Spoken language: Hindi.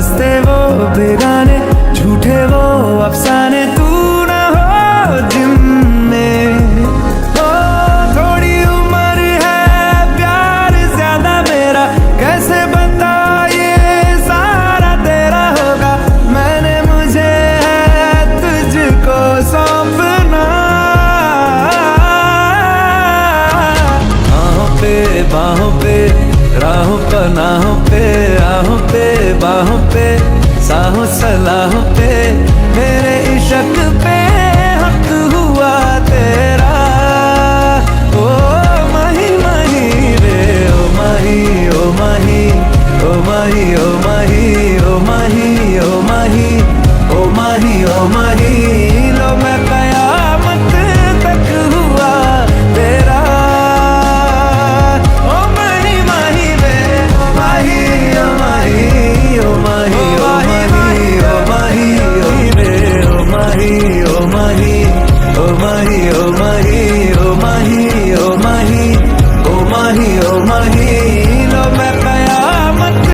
हँसते वो बेगाने, झूठे वो अफसाने। तू ना हो जिम में। ओ थोड़ी उम्र है, प्यार ज़्यादा मेरा। कैसे बता ये सारा तेरा होगा। मैंने मुझे है तुझको सौंपना। बाहों पे बाहों पे, राहों पनाहों पे राहों पे बाहों पे। साहों सलाह पे, मेरे इशक पे हक हुआ तेरा। ओ माही माही रे, ओ माही ओ माही ओ माही ओ माही ओ माही ओ माही ओ माही ओ माही।